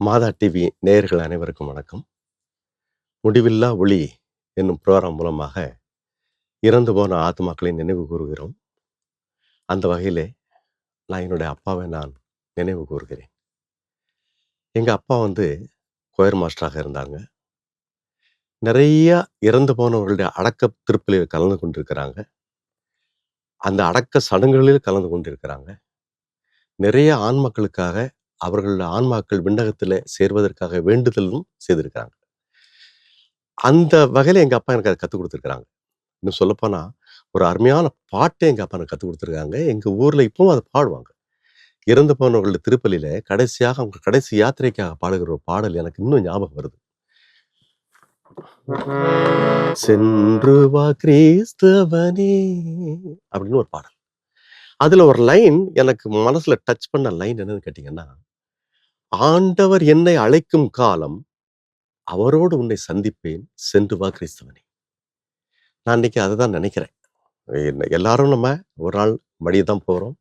மாதா TV நேயர்கள் அனைவருக்கும் வணக்கம். முடிவில்லா ஒளி என்னும் புரோகிராம் மூலமாக இறந்து போன ஆத்மாக்களை நினைவு கூறுகிறோம். அந்த வகையிலே நான் என்னுடைய அப்பாவை நான் நினைவு கூறுகிறேன். எங்கள் அப்பா வந்து கொயர் மாஸ்டராக இருந்தாங்க. நிறைய இறந்து போனவர்களுடைய அடக்க திருப்பலில் கலந்து கொண்டிருக்கிறாங்க. அந்த அடக்க சடங்குகளில் கலந்து கொண்டிருக்கிறாங்க. நிறைய ஆன்மாக்களுக்காக அவர்களுடைய ஆன்மாக்கள் விண்ணகத்தில் சேர்வதற்காக வேண்டுதலும் செய்திருக்கிறாங்க. அந்த வகையில் எங்கள் அப்பா எனக்கு அதை கற்றுக் கொடுத்துருக்குறாங்க. இன்னும் சொல்லப்போனால் ஒரு அருமையான பாட்டை எங்கள் அப்பா எனக்கு கற்றுக் கொடுத்துருக்காங்க. எங்கள் ஊரில் இப்பவும் அதை பாடுவாங்க. இறந்து போனவர்களுடைய திருப்பலியில் கடைசியாக அவங்க கடைசி யாத்திரைக்காக பாடுகிற ஒரு பாடல் எனக்கு இன்னும் ஞாபகம் வருது. சென்று வா கிறிஸ்தவனே அப்படின்னு ஒரு பாடல். அதுல ஒரு லைன் எனக்கு மனசுல டச் பண்ண லைன் என்னன்னு கேட்டிங்கன்னா ஆண்டவர் என்னை அழைக்கும் காலம் அவரோடு உன்னை சந்திப்பேன். சென்று வா கிறிஸ்தவனே. நான் இன்னைக்கு அதை தான் நினைக்கிறேன் எல்லாரும் நம்ம ஒரு நாள் மடியை தான் போகிறோம்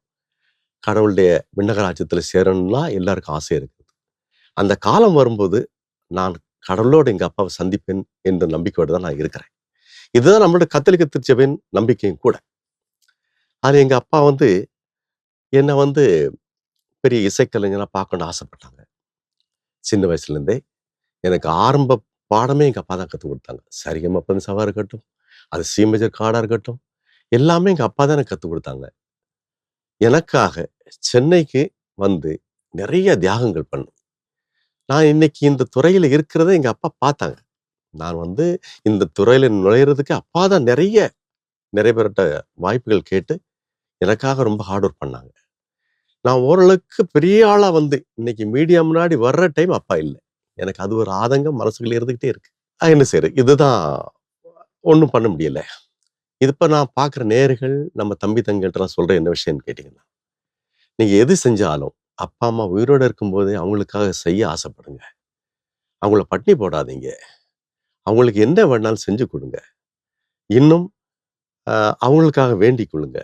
கடவுளுடைய விண்ணகராஜ்யத்தில் சேரணும்னா எல்லாருக்கும் ஆசை இருக்குது. அந்த காலம் வரும்போது நான் கடவுளோடு எங்கள் அப்பாவை சந்திப்பேன் என்ற நம்பிக்கையோடு தான் நான் இருக்கிறேன். இதுதான் நம்மளோட கத்தலிக்க திருச்சபையின் நம்பிக்கையும் கூட. அது எங்கள் அப்பா வந்து என்னை வந்து பெரிய இசைக்கலைஞனாக பார்க்கணும்னு ஆசைப்பட்டாங்க. சின்ன வயசுலேருந்தே. எனக்கு ஆரம்ப பாடமே எங்கள் அப்பா தான் கற்றுக் கொடுத்தாங்க. சரிகம பன்சாவாக இருக்கட்டும் அது சீமேஜர் காடாக இருக்கட்டும் எல்லாமே எங்கள் அப்பா தான் எனக்கு கற்றுக் கொடுத்தாங்க. எனக்காக சென்னைக்கு வந்து நிறைய தியாகங்கள் பண்ணும் நான் இன்னைக்கு இந்த துறையில் இருக்கிறத எங்கள் அப்பா பார்த்தாங்க. நான் வந்து இந்த துறையில் நுழையிறதுக்கு அப்பா தான் நிறைய நிறைவேறட்ட வாய்ப்புகள் கேட்டு எனக்காக ரொம்ப ஹார்ட் ஒர்க் பண்ணாங்க. நான் ஓரளவுக்கு பெரிய ஆளாக வந்து இன்னைக்கு மீடியா முன்னாடி வர்ற டைம் அப்பா இல்லை. எனக்கு அது ஒரு ஆதங்கம் மனசுக்குள்ள இருந்துகிட்டே இருக்கு. என்ன சரி இதுதான் ஒன்றும் பண்ண முடியல. இது இப்போ நான் பார்க்குற நேர்கள் நம்ம தம்பி தங்கிட்டலாம் சொல்ற என்ன விஷயம்னு கேட்டிங்கன்னா நீங்க எது செஞ்சாலும் அப்பா அம்மா உயிரோட இருக்கும்போதே அவங்களுக்காக செய்ய ஆசைப்படுங்க. அவங்கள பட்டினி போடாதீங்க. அவங்களுக்கு என்ன வேணாலும் செஞ்சு கொடுங்க. இன்னும் ஆஹ் அவங்களுக்காக வேண்டிக் கொள்ளுங்க.